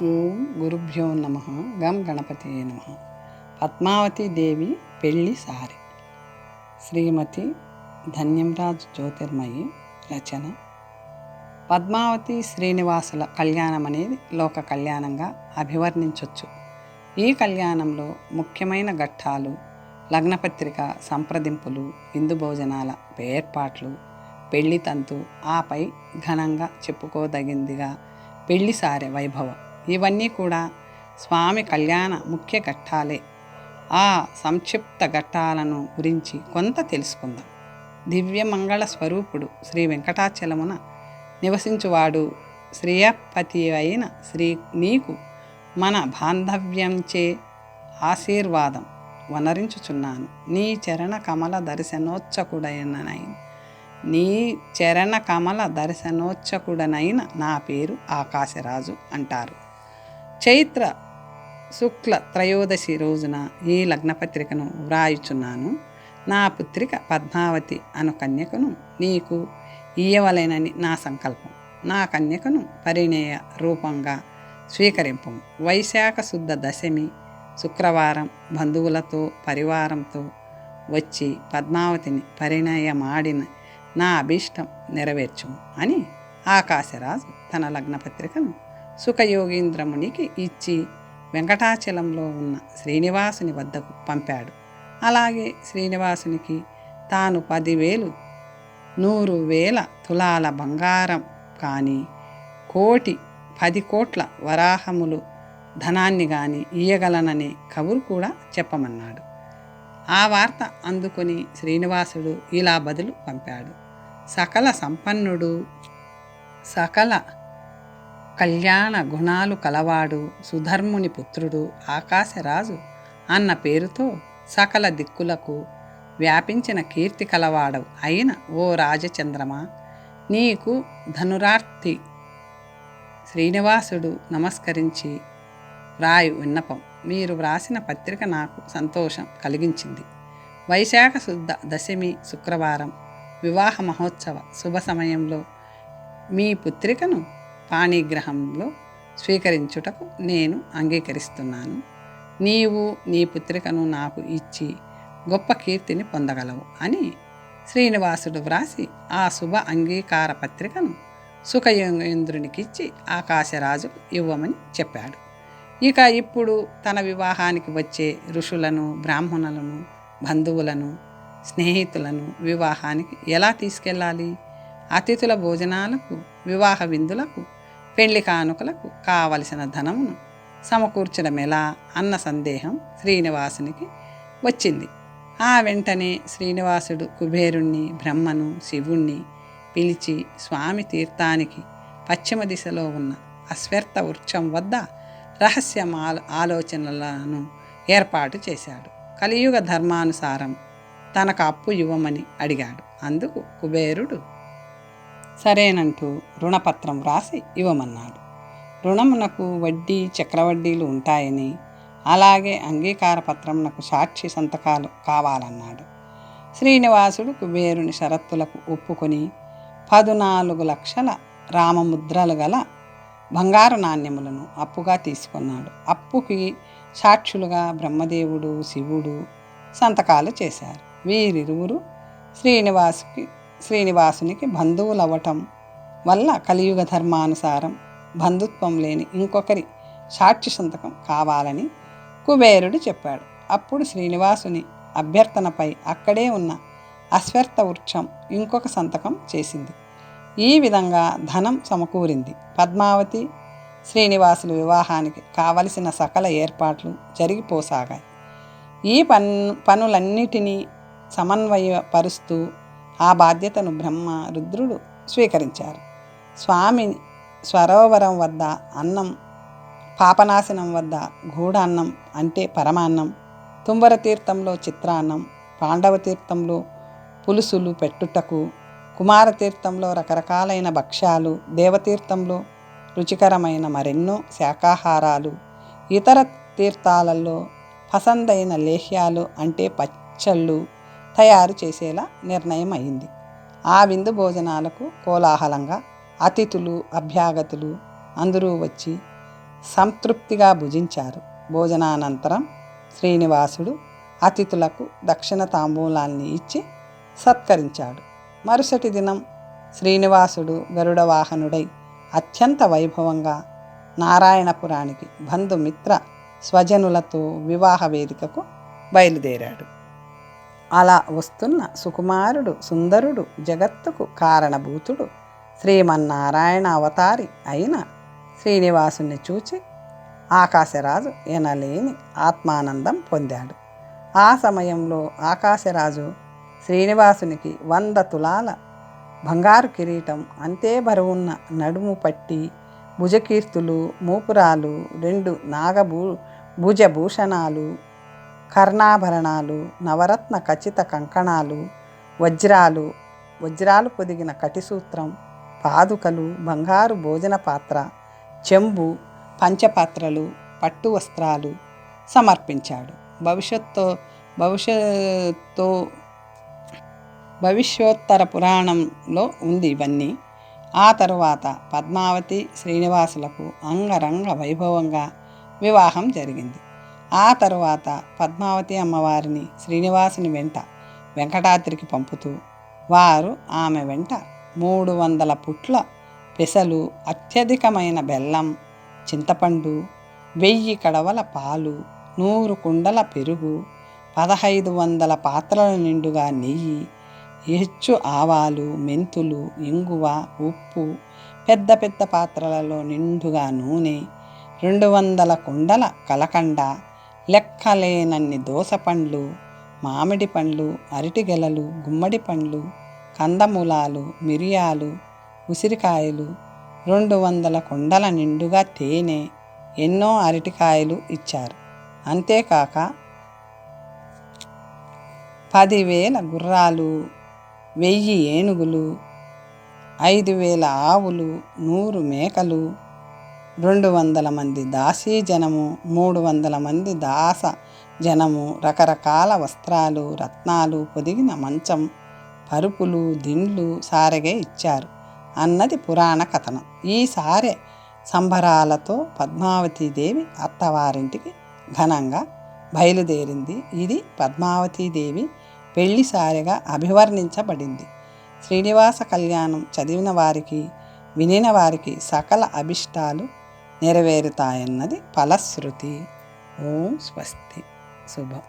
ఓం గురుభ్యో నమ గం గణపతి నమ పద్మావతి దేవి పెళ్ళి సారి శ్రీమతి ధన్యంరాజ్ జ్యోతిర్మయి రచన పద్మావతి శ్రీనివాసుల కళ్యాణం అనేది లోక కళ్యాణంగా అభివర్ణించవచ్చు ఈ కళ్యాణంలో ముఖ్యమైన ఘట్టాలు లగ్నపత్రిక సంప్రదింపులు విందు భోజనాల ఏర్పాట్లు పెళ్ళి తంతు ఆపై ఘనంగా చెప్పుకోదగిందిగా పెళ్ళిసారే వైభవం ఇవన్నీ కూడా స్వామి కళ్యాణ ముఖ్య ఘట్టాలే. ఆ సంక్షిప్త ఘట్టాలను గురించి కొంత తెలుసుకుందాం. దివ్యమంగళ స్వరూపుడు శ్రీ వెంకటాచలమున నివసించువాడు శ్రీయపతి అయిన శ్రీ నీకు మన బాంధవ్యంచే ఆశీర్వాదం వనరించుచున్నాను. నీ చరణ కమల దర్శనోత్సకుడైననై నీ చరణ కమల దర్శనోత్సకుడనైన నా పేరు ఆకాశరాజు అంటారు. చైత్ర శుక్ల త్రయోదశి రోజున ఈ లగ్నపత్రికను వ్రాయుచున్నాను. నా పుత్రిక పద్మావతి అను కన్యకను నీకు ఇయ్యవలెనని నా సంకల్పం. నా కన్యకను పరిణయ రూపంగా స్వీకరింపు వైశాఖ శుద్ధ దశమి శుక్రవారం బంధువులతో పరివారంతో వచ్చి పద్మావతిని పరిణయమాడిన నా అభీష్టం నెరవేర్చుము అని ఆకాశరాజు తన లగ్నపత్రికను సుఖయోగీంద్రమునికి ఇచ్చి వెంకటాచలంలో ఉన్న శ్రీనివాసుని వద్దకు పంపాడు. అలాగే శ్రీనివాసునికి తాను పదివేలు నూరు వేల తులాల బంగారం కానీ కోటి పది కోట్ల వరాహములు ధనాన్ని గాని ఇయ్యగలననే కబురు కూడా చెప్పమన్నాడు. ఆ వార్త అందుకొని శ్రీనివాసుడు ఇలా బదులు పంపాడు. సకల సంపన్నుడు సకల కళ్యాణ గుణాలు కలవాడు సుధర్ముని పుత్రుడు ఆకాశరాజు అన్న పేరుతో సకల దిక్కులకు వ్యాపించిన కీర్తి కలవాడవు అయిన ఓ రాజచంద్రమ. నీకు ధనురార్థి శ్రీనివాసుడు నమస్కరించి రాయు విన్నపం. మీరు వ్రాసిన పత్రిక నాకు సంతోషం కలిగించింది. వైశాఖ శుద్ధ దశమి శుక్రవారం వివాహ మహోత్సవ శుభ సమయంలో మీ పుత్రికను పాణిగ్రహంలో స్వీకరించుటకు నేను అంగీకరిస్తున్నాను. నీవు నీ పుత్రికను నాకు ఇచ్చి గొప్ప కీర్తిని పొందగలవు అని శ్రీనివాసుడు వ్రాసి ఆ శుభ అంగీకార పత్రికను సుఖయోగేంద్రునికిచ్చి ఆకాశరాజుకు ఇవ్వమని చెప్పాడు. ఇక ఇప్పుడు తన వివాహానికి వచ్చే ఋషులను బ్రాహ్మణులను బంధువులను స్నేహితులను వివాహానికి ఎలా తీసుకెళ్ళాలి? అతిథుల భోజనాలకు వివాహ విందులకు పెళ్ళి కానుకలకు కావలసిన ధనమును సమకూర్చడం ఎలా అన్న సందేహం శ్రీనివాసునికి వచ్చింది. ఆ వెంటనే శ్రీనివాసుడు కుబేరుణ్ణి బ్రహ్మను శివుణ్ణి పిలిచి స్వామి తీర్థానికి పశ్చిమ దిశలో ఉన్న అశ్వర్థ వృక్షం వద్ద రహస్య ఆలోచనలను ఏర్పాటు చేశాడు. కలియుగ ధర్మానుసారం తనకు అప్పు ఇవ్వమని అడిగాడు. అందుకు కుబేరుడు సరేనంటూ రుణపత్రం వ్రాసి ఇవ్వమన్నాడు. రుణమునకు వడ్డీ చక్రవడ్డీలు ఉంటాయని అలాగే అంగీకార పత్రమునకు సాక్షి సంతకాలు కావాలన్నాడు. శ్రీనివాసుడు కుబేరుని షరత్తులకు ఒప్పుకొని పదునాలుగు లక్షల రామముద్రలు గల బంగారు నాణ్యములను అప్పుగా తీసుకున్నాడు. అప్పుకి సాక్షులుగా బ్రహ్మదేవుడు శివుడు సంతకాలు చేశారు. వీరిరువురు శ్రీనివాసుకి శ్రీనివాసునికి బంధువులవ్వటం వల్ల కలియుగ ధర్మానుసారం బంధుత్వం లేని ఇంకొకరి సాక్షి సంతకం కావాలని కుబేరుడు చెప్పాడు. అప్పుడు శ్రీనివాసుని అభ్యర్థనపై అక్కడే ఉన్న అశ్వర్థ వృక్షం ఇంకొక సంతకం చేసింది. ఈ విధంగా ధనం సమకూరింది. పద్మావతి శ్రీనివాసుల వివాహానికి కావలసిన సకల ఏర్పాట్లు జరిగిపోసాగాయి. ఈ పన్ పనులన్నిటినీ సమన్వయపరుస్తూ ఆ బాధ్యతను బ్రహ్మ రుద్రుడు స్వీకరించారు. స్వామి స్వరోవరం వద్ద అన్నం పాపనాశనం వద్ద గూఢాన్నం అంటే పరమాన్నం తుంబర తీర్థంలో చిత్రాన్నం పాండవ తీర్థంలో పులుసులు పెట్టుటకు కుమారతీర్థంలో రకరకాలైన భక్ష్యాలు దేవతీర్థంలో రుచికరమైన మరెన్నో శాకాహారాలు ఇతర తీర్థాలలో పసందైన లేహ్యాలు అంటే పచ్చళ్ళు తయారు చేసేలా నిర్ణయం అయింది ఆ విందు భోజనాలకు కోలాహలంగా అతిథులు అభ్యాగతులు అందరూ వచ్చి సంతృప్తిగా భుజించారు. భోజనానంతరం శ్రీనివాసుడు అతిథులకు దక్షిణ తాంబూలాల్ని ఇచ్చి సత్కరించాడు. మరుసటి దినం శ్రీనివాసుడు గరుడ వాహనుడై అత్యంత వైభవంగా నారాయణపురానికి బంధుమిత్ర స్వజనులతో వివాహ వేదికకు బయలుదేరాడు. అలా వస్తున్న సుకుమారుడు సుందరుడు జగత్తుకు కారణభూతుడు శ్రీమన్నారాయణ అవతారి అయిన శ్రీనివాసుని చూచి ఆకాశరాజు ఎనలేని ఆత్మానందం పొందాడు. ఆ సమయంలో ఆకాశరాజు శ్రీనివాసునికి వంద తులాల బంగారు కిరీటం అంతే బరువున్న నడుము పట్టి భుజకీర్తులు మూపురాలు రెండు నాగభూ భుజభూషణాలు కర్ణాభరణాలు నవరత్న ఖచ్చిత కంకణాలు వజ్రాలు వజ్రాలు పొదిగిన కటిసూత్రం పాదుకలు బంగారు భోజన పాత్ర చెంబు పంచపాత్రలు పట్టు వస్త్రాలు సమర్పించాడు. భవిష్యత్తు భవిష్యత్తో భవిష్యోత్తర పురాణంలో ఉంది ఇవన్నీ. ఆ తరువాత పద్మావతి శ్రీనివాసులకు అంగరంగ వైభవంగా వివాహం జరిగింది. ఆ తరువాత పద్మావతి అమ్మవారిని శ్రీనివాసుని వెంట వెంకటాద్రికి పంపుతూ వారు ఆమె వెంట మూడు వందల పుట్ల పెసలు అత్యధికమైన బెల్లం చింతపండు వెయ్యి కడవల పాలు నూరు కుండల పెరుగు పదహైదు వందల పాత్రల నిండుగా నెయ్యి హెచ్చు ఆవాలు మెంతులు ఇంగువ ఉప్పు పెద్ద పెద్ద పాత్రలలో నిండుగా నూనె రెండు వందల కుండల కలకండ లెక్కలేనన్ని దోసపండ్లు మామిడి పండ్లు అరటిగెలలు గుమ్మడి పండ్లు కందమూలాలు మిరియాలు ఉసిరికాయలు రెండు వందల కుండల నిండుగా తేనె ఎన్నో అరటికాయలు ఇచ్చారు. అంతేకాక పదివేల గుర్రాలు వెయ్యి ఏనుగులు ఐదు వేల ఆవులు నూరు మేకలు రెండు వందల మంది దాసీ జనము మూడు వందల మంది దాస జనము రకరకాల వస్త్రాలు రత్నాలు పొదిగిన మంచం పరుపులు దిండ్లు సారెగే ఇచ్చారు. అన్నది పురాణ కథనం. ఈ సారె సంబరాలతో పద్మావతీదేవి అత్తవారింటికి ఘనంగా బయలుదేరింది. ఇది పద్మావతీదేవి పెళ్ళి సారెగా అభివర్ణించబడింది. శ్రీనివాస కళ్యాణం చదివిన వారికి వినిన వారికి సకల అభిష్టాలు నెరవేరుతాయన్నది ఫలశ్రుతి. ఓం స్వస్తి. శుభం.